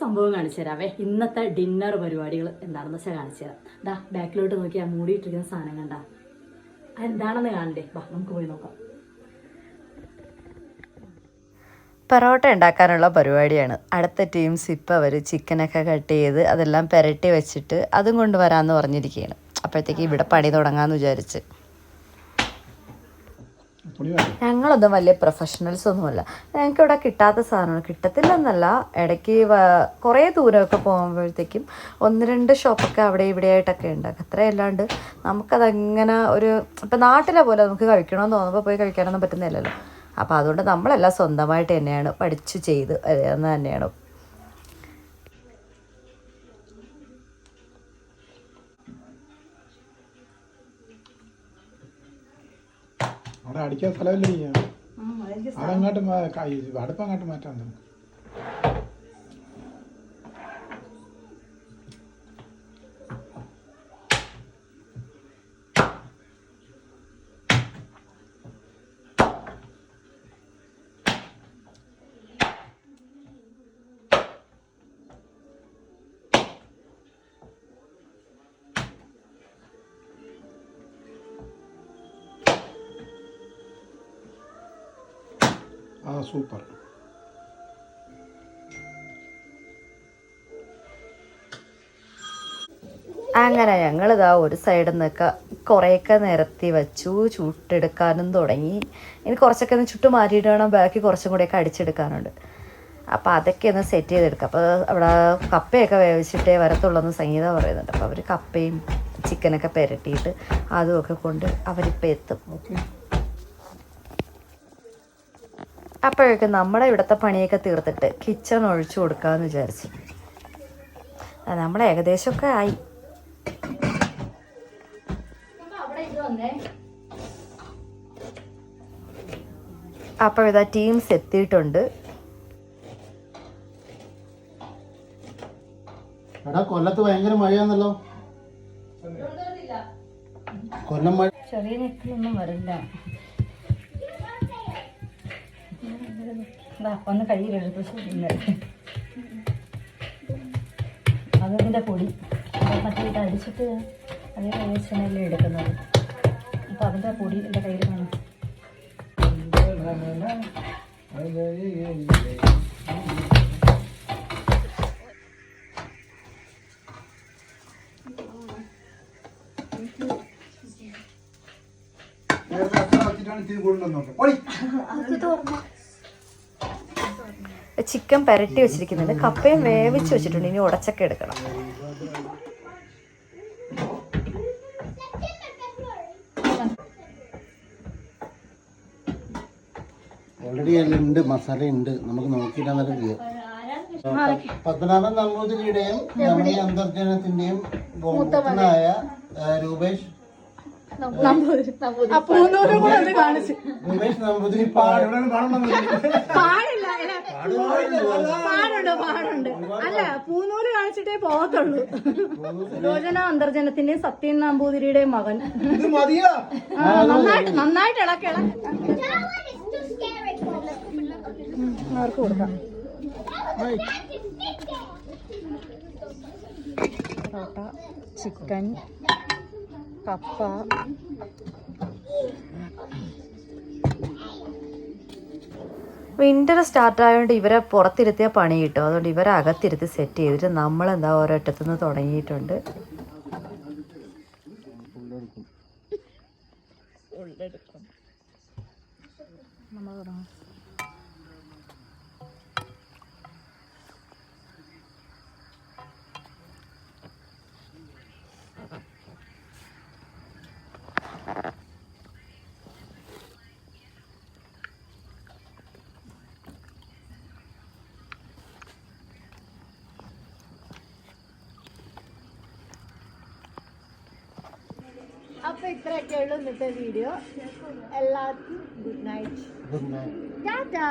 സംഭവം കാണിച്ചു തരാവേ. ഇന്നത്തെ ഡിന്നർ പരിപാടികൾ എന്താണെന്ന് വെച്ചാൽ കാണിച്ചു തരാം. ദാ ബാക്കിലോട്ട് നോക്കി ആ മൂടിയിട്ടിരിക്കുന്ന സാധനം കണ്ട. എന്താണെന്ന് കാണണ്ടേ? വാ നമുക്ക് പോയി നോക്കാം. പൊറോട്ട ഉണ്ടാക്കാനുള്ള പരിപാടിയാണ്. അടുത്ത ടീംസ് ഇപ്പോൾ അവർ ചിക്കനൊക്കെ കട്ട് ചെയ്ത് അതെല്ലാം പുരട്ടി വെച്ചിട്ട് അതും കൊണ്ടുവരാമെന്ന് പറഞ്ഞിരിക്കുകയാണ് അപ്പോഴത്തേക്ക് ഇവിടെ പണി തുടങ്ങാമെന്ന് വിചാരിച്ച്. ഞങ്ങളൊന്നും വലിയ പ്രൊഫഷണൽസ് ഒന്നുമല്ല. ഞങ്ങൾക്ക് ഇവിടെ കിട്ടാത്ത സാധനമാണ്. കിട്ടത്തില്ലെന്നല്ല ഇടയ്ക്ക് കുറേ ദൂരമൊക്കെ പോകുമ്പോഴത്തേക്കും ഒന്ന് രണ്ട് ഷോപ്പൊക്കെ അവിടെ ഇവിടെ ആയിട്ടൊക്കെ ഉണ്ട് അത്രയല്ലാണ്ട് നമുക്കതങ്ങനെ ഒരു ഇപ്പം നാട്ടിലെ പോലെ നമുക്ക് കഴിക്കണമെന്ന് തോന്നുമ്പോൾ പോയി കഴിക്കാനൊന്നും പറ്റുന്നില്ലല്ലോ. അപ്പോൾ അതുകൊണ്ട് നമ്മളെല്ലാം സ്വന്തമായിട്ട് തന്നെയാണ് പഠിച്ചു ചെയ്ത് തന്നെയാണ് അവിടെ അടിക്കാൻ സ്ഥലമില്ല അതങ്ങോട്ട് അടുപ്പ് അങ്ങോട്ട് മാറ്റാൻ നമുക്ക് ആ സൂപ്പർ. അങ്ങനെ ഞങ്ങൾ ഇതാ ഒരു സൈഡിൽ നിന്നൊക്കെ കുറേയൊക്കെ നിരത്തി വെച്ചു ചുട്ടെടുക്കാനും തുടങ്ങി. ഇനി കുറച്ചൊക്കെ ഒന്ന് ചുട്ട് മാറ്റിയിട്ട് വേണം ബാക്കി കുറച്ചും കൂടെയൊക്കെ അടിച്ചെടുക്കാനുണ്ട്. അപ്പോൾ അതൊക്കെ ഒന്ന് സെറ്റ് ചെയ്തെടുക്കാം. അപ്പോൾ അവിടെ കപ്പയൊക്കെ വേവിച്ചിട്ടേ വരത്തുള്ളൂ എന്ന് സംഗീത പറയുന്നുണ്ട്. അപ്പോൾ അവർ കപ്പയും ചിക്കനൊക്കെ പുരട്ടിയിട്ട് അതുമൊക്കെ കൊണ്ട് അവരിപ്പോൾ എത്തും. അപ്പോഴേക്കും നമ്മുടെ ഇവിടുത്തെ പണിയൊക്കെ തീർത്തിട്ട് കിച്ചൺ ഒഴിച്ചു കൊടുക്കാമെന്ന് വിചാരിച്ചു. നമ്മളെ നമ്മൾ ഏകദേശമൊക്കെ ആയി. അപ്പോൾ ഇതാ ടീംസ് എത്തിയിട്ടുണ്ട്. എടാ കൊല്ലത്ത് ഭയങ്കര മഴയാണല്ലോ. കൊല്ലം മഴ ചെറിയ നെറ്റിലൊന്നും വരില്ല ദാ, ഒന്ന് കയ്യിലെടുത്ത് ശരിയുണ്ട് അതിന്റെ പൊടി. മറ്റേ അടിച്ചിട്ട് അതേ വേസ്റ്റനല്ലേ എടുക്കുന്നത്. അപ്പോൾ അതിന്റെ പൊടി എന്റെ കയ്യിൽ കാണും. അത് അത്ര ചിക്കൻ പുരട്ടി വെച്ചിരിക്കുന്നുണ്ട്. കപ്പയും വേവിച്ച് വെച്ചിട്ടുണ്ട്. ഇനി ഉടച്ചൊക്കെ എടുക്കണം. ഓൾറെഡി അതിലുണ്ട് ഉണ്ട്. മസാല ഉണ്ട്. നമുക്ക് നോക്കിയിട്ട് അന്നേരം പത്മനാഭൻ നമ്പൂതിരിയുടെയും രമണി അന്തർജനത്തിന്റെയും മൂത്തനായ രൂപേഷ് രൂപേഷ് നമ്പൂതിരി പാടും എവിടെയാണ് കാണുന്നത്? പാടില്ല. പാടുണ്ട്? പാടുണ്ട് അല്ല പൂനൂൽ കാണിച്ചിട്ടേ പോകത്തുള്ളൂ. രോചന അന്തർജനത്തിന്റെയും സത്യൻ നമ്പൂതിരിയുടെയും മകൻ. ഇത് മതിയാ? നന്നായിട്ട് നന്നായിട്ട് ഇളക്കി അവർക്ക് കൊടുക്കാം. പൊറോട്ട ചിക്കൻ കപ്പ. വിന്റർ സ്റ്റാർട്ട് ആയതുകൊണ്ട് ഇവരെ പുറത്തിരുത്തിയ പണി കിട്ടും. അതുകൊണ്ട് ഇവരെ അകത്തിരുത്തി സെറ്റ് ചെയ്തിട്ട് നമ്മളെന്താ ഓരോറ്റത്തുനിന്ന് തുടങ്ങിയിട്ടുണ്ട്. അപ്പൊ ഇത്രയൊക്കെ ഉള്ളു ഇന്നത്തെ വീഡിയോ എല്ലാവർക്കും good night good night Tata